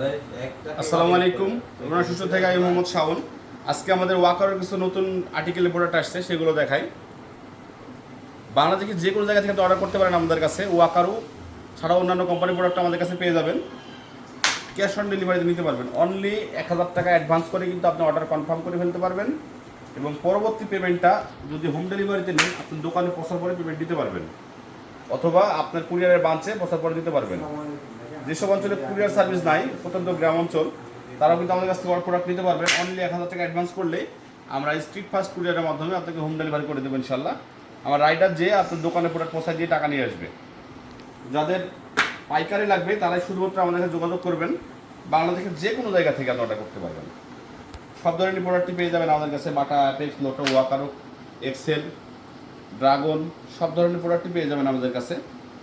আসসালামু আলাইকুম। আমরা সুস্থ থেকে আমি মোহাম্মদ শাওন। আজকে আমাদের ওয়াকারের কিছু নতুন আর্টিকেলের প্রোডাক্ট আসছে, সেগুলো দেখাই। বাংলাদেশে যে কোনো জায়গা থেকে অর্ডার করতে পারেন আমাদের কাছে। ওয়াকারও ছাড়াও অন্যান্য কোম্পানির প্রোডাক্ট আমাদের কাছে পেয়ে যাবেন। ক্যাশ অন ডেলিভারিতে নিতে পারবেন। অনলি এক হাজার টাকা অ্যাডভান্স করে কিন্তু আপনি অর্ডার কনফার্ম করে ফেলতে পারবেন। এবং পরবর্তী পেমেন্টটা যদি হোম ডেলিভারিতে নেন, আপনি দোকানে পৌঁছার পরে পেমেন্ট দিতে পারবেন। অথবা আপনার কুরিয়ারের বাঞ্চে পৌঁছার পরে দিতে পারবেন। যেসব অঞ্চলে কুরিয়ার সার্ভিস নাই, প্রত্যন্ত গ্রাম অঞ্চল, তারাও কিন্তু আমাদের কাছ থেকে প্রোডাক্ট নিতে পারবেন অনলি এক হাজার টাকা অ্যাডভান্স করলে আমরা স্ট্রিট ফাস্ট কুরিয়ারের মাধ্যমে আপনাকে হোম ডেলিভারি করে দেবো ইনশাল্লাহ আমার রাইডার যে আপনার দোকানে প্রোডাক্ট পৌঁছায় দিয়ে টাকা নিয়ে আসবে। যাদের পাইকারি লাগবে, তারাই শুধুমাত্র আমাদের কাছে যোগাযোগ করবেন। বাংলাদেশের যে কোনো জায়গা থেকে আপনি অর্ডার করতে পারবেন। সব ধরনের প্রোডাক্টই পেয়ে যাবেন আমাদের কাছে। Bata Apex Lotto Walkaroo Excel Dragon সব ধরনের প্রোডাক্টই পেয়ে যাবেন আমাদের কাছে।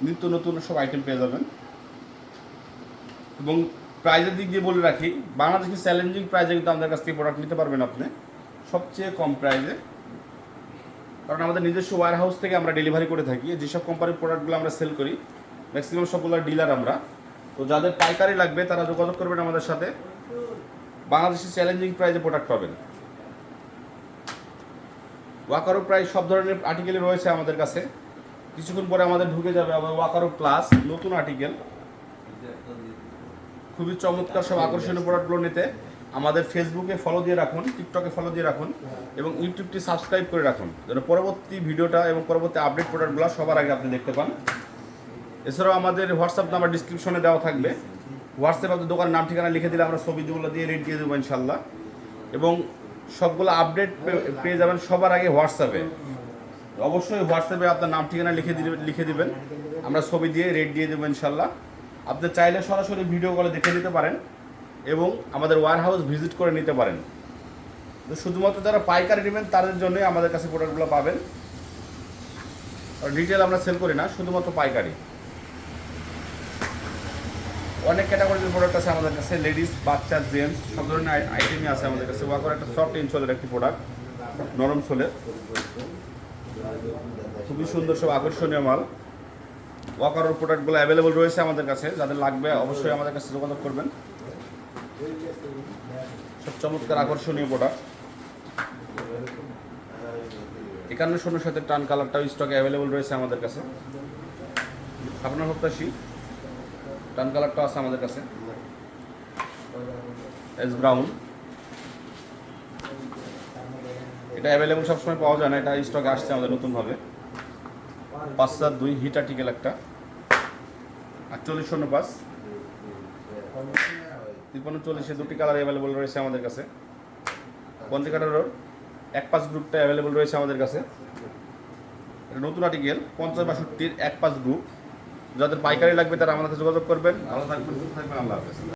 নিত্য নতুন সব আইটেম পেয়ে যাবেন। এবং প্রাইজের দিক দিয়ে বলে রাখি, বাংলাদেশের চ্যালেঞ্জিং প্রাইজে কিন্তু আমাদের কাছ থেকে প্রোডাক্ট নিতে পারবেন আপনি। সবচেয়ে কম প্রাইজে কারণ আমাদের নিজস্ব ওয়ার হাউস থেকে আমরা ডেলিভারি করে থাকি, যেসব কোম্পানির প্রোডাক্টগুলো আমরা সেল করি ম্যাক্সিমাম সবগুলো ডিলার আমরা। তো যাদের পাইকারি লাগবে, তারা যোগাযোগ করবেন আমাদের সাথে। বাংলাদেশের চ্যালেঞ্জিং প্রাইজে প্রোডাক্ট পাবেন। ওয়াকারো প্রায় সব ধরনের আর্টিকেলই রয়েছে আমাদের কাছে। কিছুক্ষণ পরে আমাদের ঢুকে যাবে আবার ওয়াকারো প্লাস নতুন আর্টিকেল খুবই চমৎকার সব আকর্ষণীয় প্রোডাক্টগুলো নিতে। আমাদের ফেসবুকে ফলো দিয়ে রাখুন টিকটকে ফলো দিয়ে রাখুন, এবং ইউটিউবটি সাবস্ক্রাইব করে রাখুন, যেন পরবর্তী ভিডিওটা এবং পরবর্তী আপডেট প্রোডাক্টগুলো সবার আগে আপনি দেখতে পান। এছাড়াও আমাদের হোয়াটসঅ্যাপ নাম্বার ডিসক্রিপশনে দেওয়া থাকবে। হোয়াটসঅ্যাপে আপনার দোকানের নাম, ঠিকানা লিখে দিলে আমরা ছবিগুলো দিয়ে রেট দিয়ে দেবো ইনশাল্লাহ এবং সবগুলো আপডেট পেয়ে যাবেন সবার আগে হোয়াটসঅ্যাপে অবশ্যই হোয়াটসঅ্যাপে আপনার নাম, ঠিকানা লিখে দিবেন লিখে দিবেন। আমরা ছবি দিয়ে রেট দিয়ে দেবো ইনশাল্লাহ আপনি চাইলে সরাসরি ভিডিও কলে দেখে নিতে পারেন এবং আমাদের ওয়ার হাউস ভিজিট করে নিতে পারেন। তো শুধুমাত্র যারা পাইকারি নেবেন, তাদের জন্যই আমাদের কাছে প্রোডাক্টগুলো পাবেন। রিটেল আমরা সেল করি না, শুধুমাত্র পাইকারি। অনেক ক্যাটাগরির প্রোডাক্ট আছে আমাদের কাছে লেডিস বাচ্চা জেন্টস সব ধরনের আইটেমই আছে আমাদের কাছে। ওয়াকর একটা সফট ইনসোলের একটি প্রোডাক্ট নরম সোলের। খুবই সুন্দর, সব আকর্ষণীয় মাল। ওয়াকারের প্রোডাক্টগুলো অ্যাভেলেবল রয়েছে আমাদের কাছে, যাদের লাগবে অবশ্যই আমাদের কাছে যোগাযোগ করবেন। সব চমৎকার আকর্ষণীয় প্রোডাক্ট একান্ন শূন্য সাথে টান কালারটাও স্টকে অ্যাভেলেবল রয়েছে আমাদের কাছে। আপনার প্রত্যাশী টান কালারটাও আছে আমাদের কাছে। এস ব্রাউন এটা অ্যাভেলেবল সবসময় পাওয়া যায় না, এটা স্টকে আসছে আমাদের নতুনভাবে। পাঁচ সাত দুই হিট আর্টিকেল একটা। আটচল্লিশ শূন্য পাঁচ। তিপ্পান্ন, চল্লিশে দুটি কালার অ্যাভেলেবল রয়েছে আমাদের কাছে। পঞ্চকাটারও এক পাঁচ গ্রুপটা অ্যাভেলেবল রয়েছে আমাদের কাছে। এটা নতুন আর্টিকেল পঞ্চাশ বাষট্টির এক পাঁচ গ্রুপ যাদের পাইকারি লাগবে তারা আমাদের যোগাযোগ করবেন। ভালো থাকবেন, সুস্থ থাকবেন, আল্লাহ হাফেজ।